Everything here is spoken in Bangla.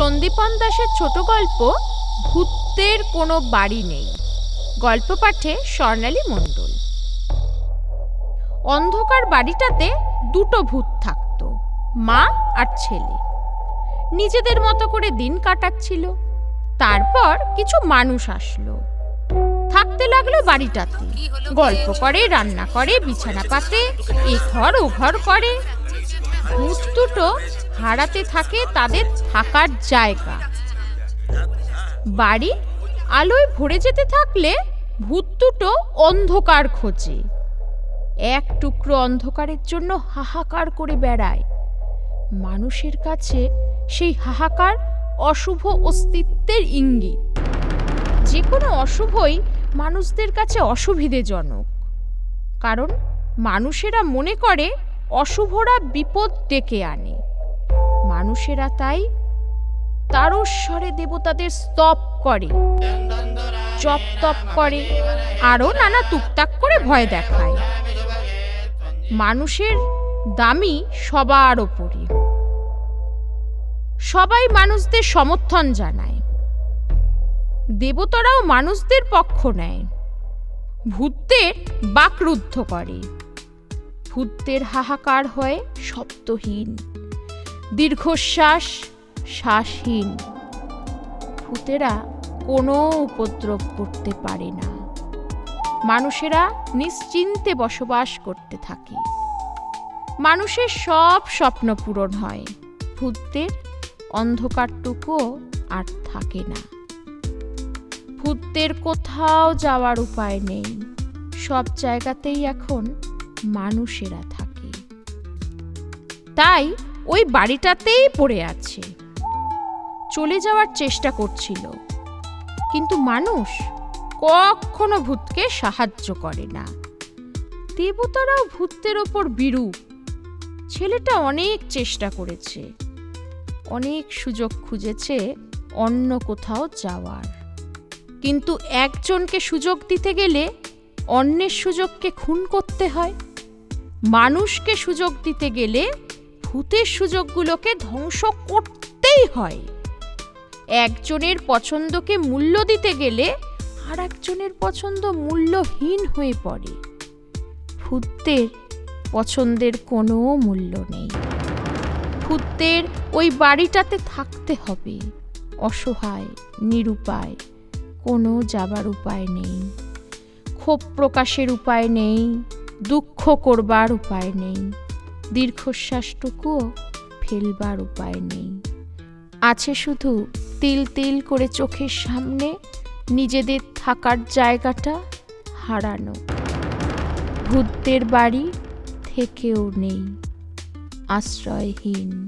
সন্দীপন দাসের ছোট গল্প, ভূতের কোনো বাড়ি নেই। গল্প পাঠে স্বর্ণালী মণ্ডল। অন্ধকার বাড়িটাতে দুটো ভূত থাকতো, মা আর ছেলে। নিজেদের মতো করে দিন কাটাচ্ছিল। তারপর কিছু মানুষ আসলো। থাকতে লাগল বাড়িটাতে। গল্প করে, রান্না করে, বিছানা পাতে, এ ঘর ও ঘর করে। ভূত দুটো হারাতে থাকে তাদের থাকার জায়গা। বাড়ি আলোয় ভরে যেতে থাকলে ভূত দুটো অন্ধকার খোঁজে। এক টুকরো অন্ধকারের জন্য হাহাকার করে বেড়ায়। মানুষের কাছে সেই হাহাকার অশুভ অস্তিত্বের ইঙ্গিত। যে কোনো অশুভই মানুষদের কাছে অসুবিধেজনক। কারণ মানুষেরা মনে করে অশুভরা বিপদ ডেকে আনে। মানুষেরা তাই তারস্বরে দেবতাদের স্তব করে, জপ তপ করে, আরও নানা টুকটাক করে ভয় দেখায়। মানুষের দামি সবার ওপরে সবাই মানুষদের সমর্থন জানায়। দেবতারাও মানুষদের পক্ষ নেয়। ভূতদের বাকরুদ্ধ করে। ভূতদের হাহাকার হয় শব্দহীন দীর্ঘশ্বাস শ্বাসহীন। ভূতেরা কোনো উপদ্রব করতে পারে না। মানুষেরা নিশ্চিন্তে বসবাস করতে থাকে। মানুষের সব স্বপ্ন পূরণ হয়। ভূতদের অন্ধকারটুকুও আর থাকে না। ভূতদের কোথাও যাওয়ার উপায় নেই। সব জায়গাতেই এখন মানুষেরা থাকে। তাই ওই বাড়িটাতেই পড়ে আছে। চলে যাওয়ার চেষ্টা করছিল। কিন্তু মানুষ কখনো ভূতকে সাহায্য করে না। দেবতারাও ভূতের ওপর বিরূপ ছেলেটা অনেক চেষ্টা করেছে। অনেক সুযোগ খুঁজেছে অন্য কোথাও যাওয়ার। কিন্তু একজনকে সুযোগ দিতে গেলে অন্যের সুযোগকে খুন করতে হয়। মানুষকে সুযোগ দিতে গেলে ভূতের সুযোগগুলোকে ধ্বংস করতেই হয়। একজনের পছন্দকে মূল্য দিতে গেলে আর একজনের পছন্দ মূল্যহীন হয়ে পড়ে। ভূতদের পছন্দের কোনো মূল্য নেই। ভূতদের ওই বাড়িটাতে থাকতে হবে। অসহায়, নিরুপায়, কোনো যাবার উপায় নেই। ক্ষোভ প্রকাশের উপায় নেই। দুঃখ করবার উপায় নেই। দীর্ঘশ্বাসটুকুও ফেলবার উপায় নেই। আছে শুধু তিল তিল করে চোখের সামনে নিজেদের থাকার জায়গাটা হারানো। ভূতদের বাড়ি থেকেও নেই, আশ্রয়হীন।